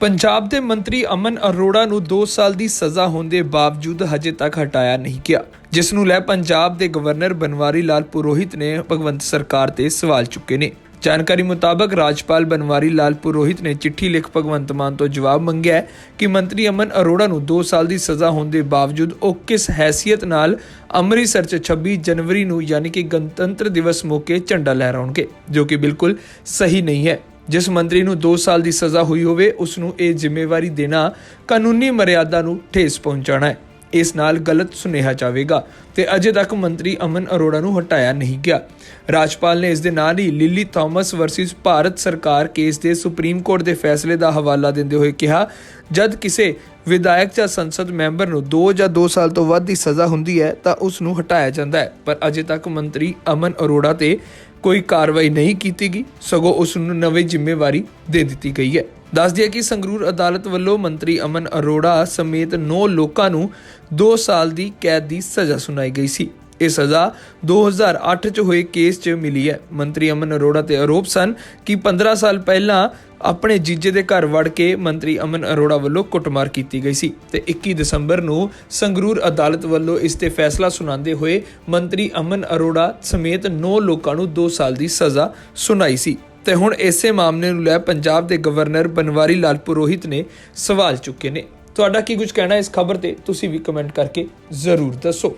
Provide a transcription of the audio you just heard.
ਪੰਜਾਬ ਦੇ ਮੰਤਰੀ ਅਮਨ ਅਰੋੜਾ ਨੂੰ 2 ਸਾਲ ਦੀ ਸਜ਼ਾ ਹੋਣ ਦੇ ਬਾਵਜੂਦ ਹਜੇ ਤੱਕ ਹਟਾਇਆ ਨਹੀਂ ਗਿਆ, ਜਿਸ ਨੂੰ ਲੈ ਪੰਜਾਬ ਦੇ ਗਵਰਨਰ ਬਨਵਾਰੀ ਲਾਲ ਪੁਰੋਹਿਤ ਨੇ ਭਗਵੰਤ ਸਰਕਾਰ ਤੇ ਸਵਾਲ ਚੁੱਕੇ ਨੇ। ਜਾਣਕਾਰੀ ਮੁਤਾਬਕ ਰਾਜਪਾਲ ਬਨਵਾਰੀ ਲਾਲ ਪੁਰੋਹਿਤ ਨੇ ਚਿੱਠੀ ਲਿਖ ਭਗਵੰਤ ਮਾਨ ਤੋਂ ਜਵਾਬ ਮੰਗਿਆ ਕਿ ਮੰਤਰੀ ਅਮਨ ਅਰੋੜਾ ਨੂੰ 2 ਸਾਲ ਦੀ ਸਜ਼ਾ ਹੋਣ ਦੇ ਬਾਵਜੂਦ ਉਹ ਕਿਸ ਹੈਸੀਅਤ ਨਾਲ ਅੰਮ੍ਰਿਤਸਰ 'ਚ 26 ਜਨਵਰੀ ਨੂੰ ਯਾਨੀ ਕਿ ਗਣਤੰਤਰ ਦਿਵਸ ਮੌਕੇ ਝੰਡਾ ਲਹਿਰਾਉਣਗੇ, ਜੋ ਕਿ ਬਿਲਕੁਲ ਸਹੀ ਨਹੀਂ ਹੈ। ਜਿਸ ਮੰਤਰੀ ਨੂੰ 2 ਸਾਲ ਦੀ ਸਜ਼ਾ ਹੋਈ ਹੋਵੇ ਉਸ ਨੂੰ ਇਹ ਜ਼ਿੰਮੇਵਾਰੀ ਦੇਣਾ ਕਾਨੂੰਨੀ ਮਰਿਆਦਾ ਨੂੰ ਠੇਸ ਪਹੁੰਚਾਉਣਾ ਹੈ। ਇਸ ਨਾਲ ਗਲਤ ਸੁਨੇਹਾ ਜਾਵੇਗਾ ਤੇ ਅਜੇ ਤੱਕ ਮੰਤਰੀ ਅਮਨ ਅਰੋੜਾ ਨੂੰ ਹਟਾਇਆ ਨਹੀਂ ਗਿਆ। ਰਾਜਪਾਲ ਨੇ ਇਸ ਦੇ ਨਾਲ ਹੀ ਲਿਲੀ ਥਾਮਸ ਵਰਸਸ ਭਾਰਤ ਸਰਕਾਰ ਕੇਸ ਦੇ ਸੁਪਰੀਮ ਕੋਰਟ ਦੇ ਫੈਸਲੇ ਦਾ ਹਵਾਲਾ ਦਿੰਦੇ ਹੋਏ ਕਿਹਾ, ਜਦ ਕਿਸੇ ਵਿਧਾਇਕ ਜਾਂ ਸੰਸਦ ਮੈਂਬਰ ਨੂੰ 2 ਜਾਂ 2 ਸਾਲ ਤੋਂ ਵੱਧ ਦੀ ਸਜ਼ਾ ਹੁੰਦੀ ਹੈ, ਤਾਂ ਉਸ ਨੂੰ ਹਟਾਇਆ ਜਾਂਦਾ ਹੈ। ਪਰ ਅਜੇ ਤੱਕ ਮੰਤਰੀ ਅਮਨ ਅਰੋੜਾ ਤੇ ਕੋਈ ਕਾਰਵਾਈ ਨਹੀਂ ਕੀਤੀ ਗਈ, ਸਗੋਂ ਉਸ ਨੂੰ ਨਵੀਂ ਜ਼ਿੰਮੇਵਾਰੀ ਦੇ ਦਿੱਤੀ ਗਈ ਹੈ। ਦੱਸ ਦਈਏ ਕਿ ਸੰਗਰੂਰ ਅਦਾਲਤ ਵੱਲੋਂ ਮੰਤਰੀ ਅਮਨ ਅਰੋੜਾ ਸਮੇਤ 9 ਲੋਕਾਂ ਨੂੰ 2 ਸਾਲ ਦੀ ਕੈਦ ਦੀ ਸਜ਼ਾ ਸੁਣਾਈ ਗਈ ਸੀ। ਇਹ ਸਜ਼ਾ 2008 ਚ ਹੋਏ ਕੇਸ 'ਚ ਮਿਲੀ ਹੈ। ਮੰਤਰੀ ਅਮਨ ਅਰੋੜਾ ਤੇ ਆਰੋਪ ਸਨ ਕਿ 15 ਸਾਲ ਪਹਿਲਾਂ ਆਪਣੇ ਜੀਜੇ ਦੇ ਘਰ ਵੜ ਕੇ ਮੰਤਰੀ ਅਮਨ ਅਰੋੜਾ ਵੱਲੋਂ ਕੁੱਟਮਾਰ ਕੀਤੀ ਗਈ ਸੀ ਤੇ 21 ਦਸੰਬਰ ਨੂੰ ਸੰਗਰੂਰ ਅਦਾਲਤ ਵੱਲੋਂ ਇਸ ਤੇ ਫੈਸਲਾ ਸੁਣਾਉਂਦੇ ਹੋਏ ਮੰਤਰੀ ਅਮਨ ਅਰੋੜਾ ਸਮੇਤ 9 ਲੋਕਾਂ ਨੂੰ 2 ਸਾਲ ਦੀ ਸਜ਼ਾ ਸੁਣਾਈ ਸੀ। ਤੇ ਹੁਣ ਇਸੇ ਮਾਮਲੇ ਨੂੰ ਲੈ ਪੰਜਾਬ ਦੇ ਗਵਰਨਰ ਬਨਵਾਰੀ ਲਾਲ ਪੁਰੋਹਿਤ ਨੇ ਸਵਾਲ ਚੁੱਕੇ ਨੇ। ਤੁਹਾਡਾ ਕੀ ਕੁਝ ਕਹਿਣਾ ਇਸ ਖਬਰ ਤੇ? ਤੁਸੀਂ ਵੀ ਕਮੈਂਟ ਕਰਕੇ ਜ਼ਰੂਰ ਦੱਸੋ।